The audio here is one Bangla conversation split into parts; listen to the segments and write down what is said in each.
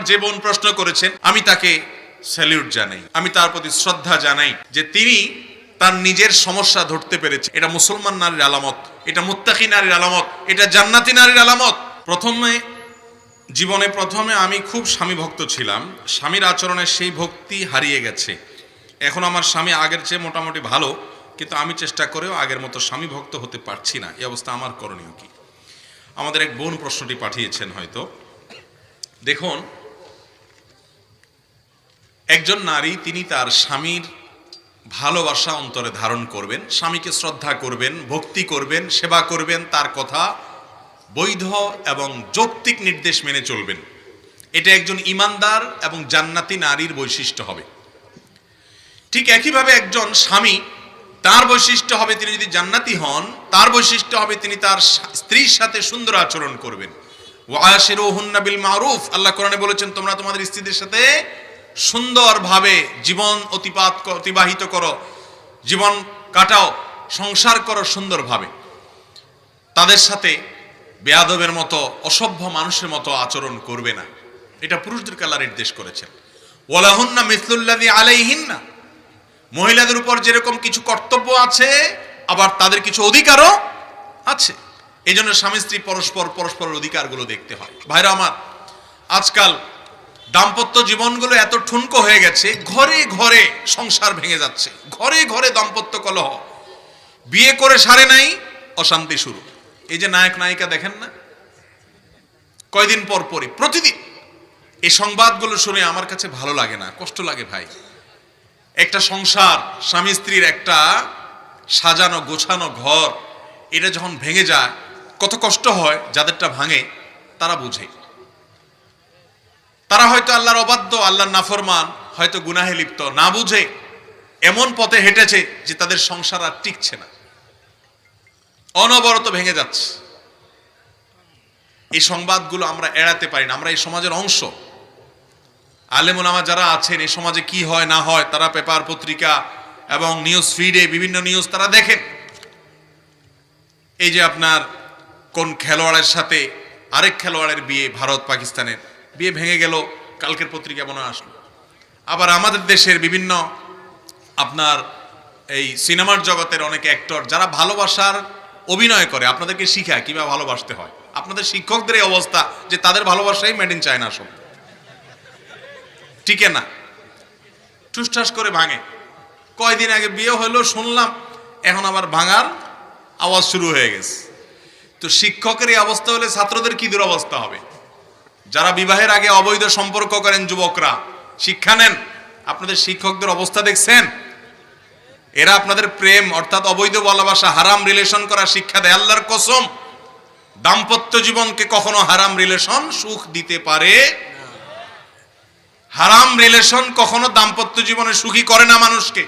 আমার যে বোন প্রশ্ন করেছেন, আমি তাকে স্যালিউট জানাই। আমি তার প্রতি শ্রদ্ধা জানাই যে তিনি তার নিজের সমস্যা ধরতে পেরেছে। এটা মুসলমান নারীর আলামত, এটা মুত্তাকি নারীর আলামত, এটা জান্নাতি নারীর আলামত। প্রথমে, জীবনে প্রথমে আমি খুব স্বামী ভক্ত ছিলাম। স্বামীর আচরণে সেই ভক্তি হারিয়ে গেছে। এখন আমার স্বামী আগের চেয়ে মোটামুটি ভালো, কিন্তু আমি চেষ্টা করেও আগের মতো স্বামী ভক্ত হতে পারছি না। এই অবস্থা আমার করণীয় কি? আমাদের এক বোন প্রশ্নটি পাঠিয়েছেন হয়তো। দেখুন একজন নারী, তিনি তার স্বামীর ভালোবাসা অন্তরে ধারণ করবেন, স্বামীকে শ্রদ্ধা করবেন, ভক্তি করবেন, সেবা করবেন, তার কথা বৈধ এবং যৌক্তিক নির্দেশ মেনে চলবেন। এটা একজন ইমানদার এবং জান্নাতি নারীর বৈশিষ্ট্য হবে। ঠিক একইভাবে একজন স্বামী, তার বৈশিষ্ট্য হবে তিনি যদি জান্নাতি হন, তার বৈশিষ্ট্য হবে তিনি তার স্ত্রীর সাথে সুন্দর আচরণ করবেন। ওয়াশিরুহুন্না বিল মারুফ, আল্লাহ কোরআনে বলেছেন, তোমরা তোমাদের স্ত্রীদের সাথে সুন্দরভাবে জীবন অতিপাত অতিবাহিত করো, জীবন কাটাও, সংসার করো সুন্দরভাবে। তাদের সাথে বেয়াদবের মতো, অসভ্য মানুষের মতো আচরণ করবে না। এটা পুরুষদেরকে আল্লাহ নির্দেশ করেছেন। ওলাহুন্না মিসলুল্লাদি আলাইহিন্না। মহিলাদের উপর যেরকম কিছু কর্তব্য আছে, আবার তাদের কিছু অধিকারও আছে। এই জন্য স্বামী স্ত্রী পরস্পর, পরস্পরের অধিকারগুলো দেখতে হয়। ভাইরা আমার, আজকাল দাম্পত্য জীবনগুলো এত ঠুনকো হয়ে গেছে, ঘরে ঘরে সংসার ভেঙে যাচ্ছে, ঘরে ঘরে দাম্পত্য কলহ। বিয়ে করে সারে নাই, অশান্তি শুরু। এই যে নায়ক নায়িকা দেখেন না? কয়দিন পর পরে প্রতিদিন। এই সংবাদগুলো শুনে আমার কাছে ভালো লাগে না, কষ্ট লাগে ভাই। একটা সংসার, স্বামী স্ত্রীর একটা সাজানো গোছানো ঘর, এটা যখন ভেঙে যায়, কত কষ্ট হয়, যাদেরটা ভাঙে, তারা বুঝে। তারা হয়তো আল্লাহর অবাধ্য, আল্লাহর নাফরমান, হয়তো গুনাহে লিপ্ত, না বুঝে এমন পথে হেঁটেছে যে তাদের সংসার আর টিকছে না। অনবরত ভেঙে যাচ্ছে। এই সংবাদগুলো আমরা এড়াতে পারি না, আমরা এই সমাজের অংশ। আলেমুলামা যারা আছেন, এই সমাজে কি হয়, না হয়, তারা পেপার পত্রিকা এবং নিউজ ফিডে, বিভিন্ন নিউজ তারা দেখেন। এই যে আপনার কোন খেলোয়াড়ের সাথে আরেক খেলোয়াড়ের বিয়ে ভারত পাকিস্তানের বিয়ে ভেঙে গেল, কালকের পত্রিকা মনে আসলো। আবার আমাদের দেশের বিভিন্ন আপনার এই সিনেমার জগতের অনেক অ্যাক্টর যারা ভালোবাসার অভিনয় করে, আপনাদেরকে শিখায় কীভাবে ভালোবাসতে হয়। আপনাদের শিক্ষকদের এই অবস্থা যে তাদের ভালোবাসাই মেড ইন চায়না সব। টিকে না। ঠুসঠাস করে ভাঙে। কয়দিন আগে বিয়ে হলো শুনলাম, এখন আবার ভাঙার আওয়াজ শুরু হয়ে গেছে। তো শিক্ষকের এই অবস্থা হলে ছাত্রদের কি দুরবস্থা হবে? যারা বিবাহের আগে অবৈধ সম্পর্ক করেন যুবকরা, শিক্ষা নেন। আপনাদের শিক্ষকদের অবস্থা দেখছেন? এরা আপনাদের প্রেম, অর্থাৎ অবৈধ ভালোবাসা হারাম রিলেশন করা শিক্ষা দেয়। আল্লাহর কসম, দাম্পত্য জীবনকে কখনো হারাম রিলেশন সুখ দিতে পারে হারাম রিলেশন কখনো দাম্পত্য জীবনে সুখী করে না মানুষকে।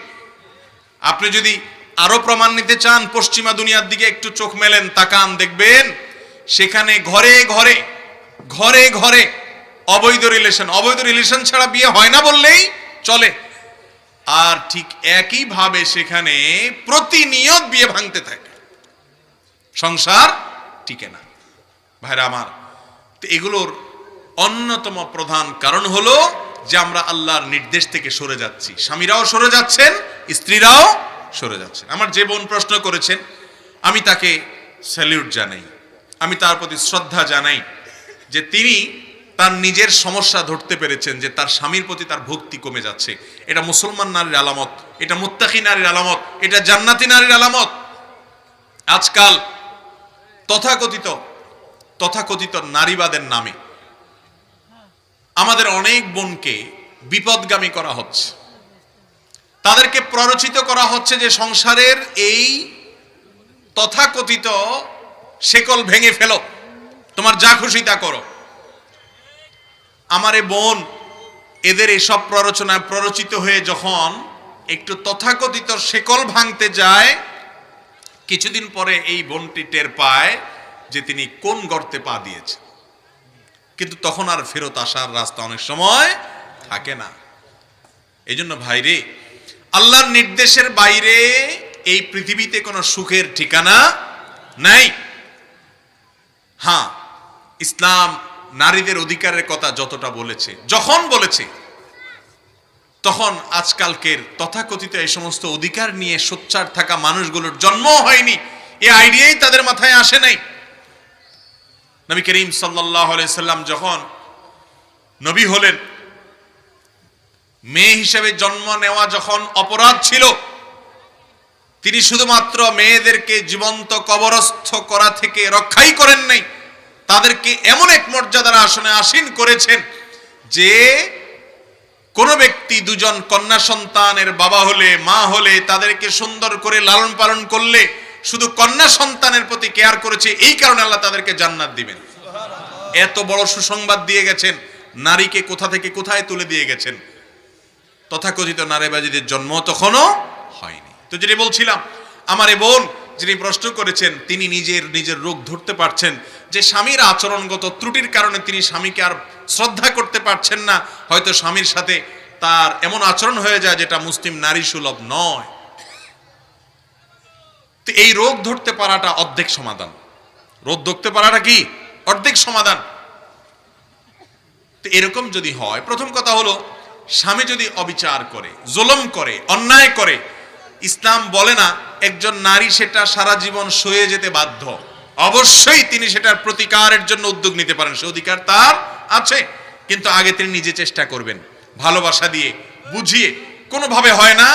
আপনি যদি আরও প্রমাণ নিতে চান, পশ্চিমা দুনিয়ার দিকে একটু চোখ মেলেন, তাকান, দেখবেন, সেখানে ঘরে ঘরে ঘরে ঘরে অবৈধ রিলেশন অবৈধ রিলেশন ছাড়া বিয়ে হয় না বললেই চলে। আর ঠিক একইভাবে সেখানে প্রতিনিয়ত বিয়ে ভাঙতে থাকে। সংসার টিকে না। ভাইরা আমার, তো এগুলোর অন্যতম প্রধান কারণ হলো যে আমরা আল্লাহর নির্দেশ থেকে সরে যাচ্ছি। স্বামীরাও সরে যাচ্ছেন, স্ত্রীরাও সরে যাচ্ছেন। আমার যে বোন প্রশ্ন করেছেন, আমি তাকে স্যালিউট জানাই। আমি তার প্রতি শ্রদ্ধা জানাই। যে তিনি তার নিজের সমস্যা ধরতে পেরেছেন, যে তার স্বামীর প্রতি তার ভক্তি কমে যাচ্ছে। এটা মুসলমান নারীর আলামত, এটা মুত্তাকি নারীর আলামত, এটা জান্নাতি নারীর আলামত। আজকাল তথাকথিত তথাকথিত নারীবাদের নামে আমাদের অনেক বোনকে বিপদগামী করা হচ্ছে। তাদেরকে প্ররোচিত করা হচ্ছে যে সংসারের এই তথাকথিত শেকল ভেঙে ফেলো। তোমার যা খুশি তা করো। আমার এ বোন, এদের এসব প্ররোচনায় প্ররোচিত হয়ে যখন একটু তথাকথিত শেকল ভাঙতে যায়, কিছুদিন পরে এই বোনটি টের পায় যে তিনি কোন গর্তে পা দিয়েছে। কিন্তু তখন আর ফেরত আসার রাস্তা অনেক সময় থাকে না। এই জন্য ভাইরে আল্লাহর নির্দেশের বাইরে এই পৃথিবীতে কোনো সুখের ঠিকানা নাই। হ্যাঁ ইসলাম নারীদের অধিকারের কথা যতটা বলেছে, যখন বলেছে, তখন আজকালকের তথাকথিত এই সমস্ত অধিকার নিয়ে সোচ্চার থাকা মানুষগুলোর জন্ম হয়নি। এই আইডিয়াই তাদের মাথায় আসে নাই। নবী করিম সাল্লাম যখন নবী হলেন, মেয়ে হিসেবে জন্ম নেওয়া যখন অপরাধ ছিল, তিনি শুধুমাত্র মেয়েদেরকে জীবন্ত কবরস্থ করা থেকে রক্ষাই করেন নাই। তাদেরকে এমন এক মর্যাদার আসনে আসীন করেছেন যে কোন ব্যক্তি দুজন কন্যা সন্তানের বাবা হলে, মা হলে, তাদেরকে সুন্দর করে লালন পালন করলে শুধু কন্যা সন্তানের প্রতি কেয়ার করেছে, এই কারণে আল্লাহ তাদেরকে জান্নাত দিবেন। এত বড় সুসংবাদ দিয়ে গেছেন, নারীকে কোথা থেকে কোথায় তুলে দিয়ে গেছেন? তথাকথিত নারীবাদীদের জন্ম তখনও হয়নি। তো যেটি বলছিলাম, আমার এ বোন যিনি প্রশ্ন করেছেন, তিনি নিজের নিজের রোগ ধরতে পারছেন। যে স্বামীর আচরণগত ত্রুটির কারণে তিনি স্বামীকে আর শ্রদ্ধা করতে পারছেন না, হয়তো স্বামীর সাথে তার এমন আচরণ হয়ে যায় যেটা মুসলিম নারী সুলভ নয়। তো এই রোগ ধরতে পারাটা অর্ধেক সমাধান। রোগ ধরতে পারাটা কি? অর্ধেক সমাধান। তো এরকম যদি হয়, প্রথম কথা হলো, স্বামী যদি অবিচার করে, জুলম করে, অন্যায় করে ইসলাম বলে না, একজন নারী সেটা সারা জীবন সয়ে যেতে বাধ্য। অবশ্যই তিনি সেটার প্রতিকারের জন্য উদ্যোগ নিতে পারেন, সে অধিকার তার আছে, কিন্তু আগে তিনি নিজে চেষ্টা করবেন, ভালোবাসা দিয়ে, বুঝিয়ে। কোনোভাবে হয় না,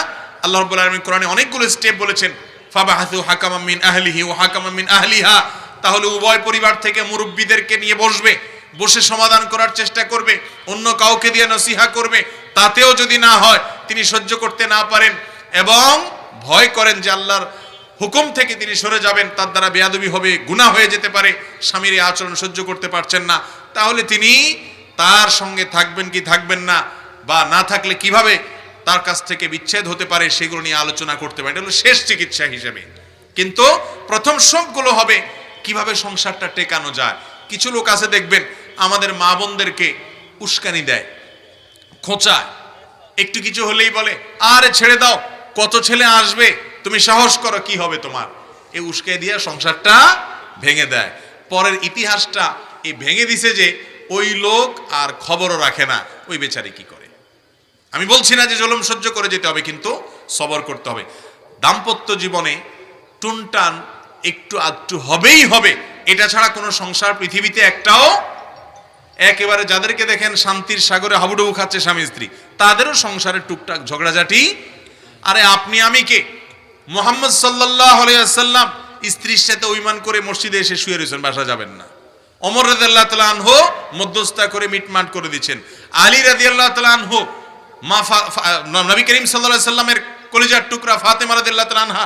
আল্লাহ রাব্বুল আলামিন কোরআনে অনেকগুলো স্টেপ বলেছেন, ফাবাহাসু হাকামাম মিন আহলিহি ওয়া হাকামাম মিন আহলিহা, তাহলে উভয় পরিবার থেকে মুরব্বীদেরকে নিয়ে বসবে, বসে সমাধান করার চেষ্টা করবে, অন্য কাউকে দিয়ে নসিহা করবে, তাতেও যদি না হয়, তিনি সহ্য করতে না পারেন, এবং ভয় করেন যে আল্লাহর হুকুম থেকে তিনি সরে যাবেন, তার দ্বারা বেয়াদবি হবে, গুনাহ হয়ে যেতে পারে, স্বামীর আচরণ সহ্য করতে পারছেন না। তাহলে তিনি তার সঙ্গে থাকবেন কি থাকবেন না, বা না থাকলে কীভাবে তার কাছ থেকে বিচ্ছেদ হতে পারে, সেগুলো নিয়ে আলোচনা করতে পারে। এটা হলো শেষ চিকিৎসা হিসেবে। কিন্তু প্রথম সবগুলো হবে কীভাবে সংসারটা টেকানো যায়। কিছু লোক আছে দেখবেন, আমাদের মা বোনদেরকে উস্কানি দেয়, খোঁচায়। একটু কিছু হলেই বলে, আরে, ছেড়ে দাও। কত ছেলে আসবে? তুমি সাহস করো কি হবে তোমার। এই উস্কে দিয়ে সংসারটা ভেঙে দেয়। পরের ইতিহাসটা এই ভেঙে দিছে যে ওই লোক আর খবরও রাখে না। ওই বেচারি কি করে? আমি বলছি না যে জলম সহ্য করে যেতে হবে, কিন্তু সবর করতে হবে। দাম্পত্য জীবনে টুনটান একটু আধটু হবেই হবে। এটা ছাড়া কোনো সংসার পৃথিবীতে একটাও একেবারে যাদেরকে দেখেন শান্তির সাগরে হাবুডুবু খাচ্ছে স্বামী স্ত্রী, তাদেরও সংসারে টুকটাক ঝগড়াঝাটি আরে আপনি আমি কে? মোহাম্মদ সাল্লাহ আলাইসাল্লাম স্ত্রীর সাথে অভিমান করে মসজিদে এসে শুয়ে রয়েছেন, বাসা যাবেন না। অমর রাদিয়াল্লাহ তাআলা আনহু মধ্যস্থা করে মিটমাট করে দিচ্ছেন। আলী রাদিয়াল্লাহ তাআলা আনহু মা নবী করিম আলাইহি সাল্লামের কলিজার টুকরা ফাতেমা রাদিয়াল্লাহু তাআলা আনহা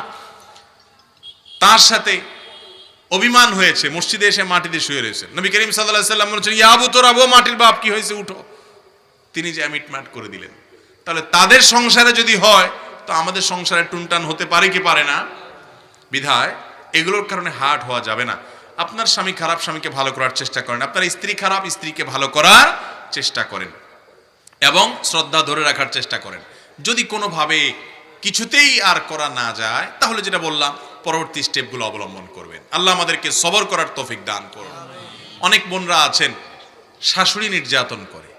তার সাথে অভিমান হয়েছে, মসজিদে এসে মাটিতে শুয়ে রয়েছে নবী করিম আলাইহি সাল্লাম বলেছেন, ইয়া আবু তোর আবু মাটির বাপ, কি হয়েছে? উঠো। তিনি যে মিটমাট করে দিলেন। তাহলে তাদের সংসারে যদি হয় তো আমাদের সংসারে টুনটান হতে পারে কি পারে না? বিধায় এগুলোর কারণে হার্ট হওয়া যাবে না। আপনার স্বামী খারাপ স্বামীকে ভালো করার চেষ্টা করেন। আপনার স্ত্রী খারাপ স্ত্রীকে ভালো করার চেষ্টা করেন এবং শ্রদ্ধা ধরে রাখার চেষ্টা করেন। যদি কোনোভাবে কিছুতেই আর করা না যায়, তাহলে যেটা বললাম, পরবর্তী স্টেপগুলো অবলম্বন করবেন। আল্লাহ আমাদেরকে সবর করার তৌফিক দান করুন। অনেক বোনরা আছেন, শাশুড়ি নির্যাতন করে,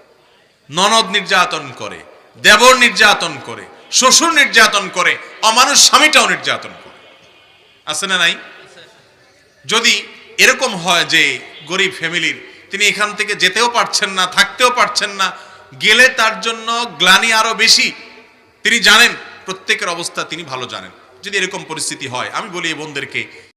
ননদ নির্যাতন করে, দেবর নির্যাতন করে শ্বশুর নির্যাতন করে, অমানুষ স্বামীটাও নির্যাতন করে। আছে না নাই? যদি এরকম হয় যে গরিব ফ্যামিলির, তিনি এখান থেকে যেতেও পারছেন না, থাকতেও পারছেন না, গেলে তার জন্য গ্লানি আরও বেশি। তিনি জানেন, প্রত্যেকের অবস্থা তিনি ভালো জানেন। যদি এরকম পরিস্থিতি হয়, আমি বলি এই বোনদেরকে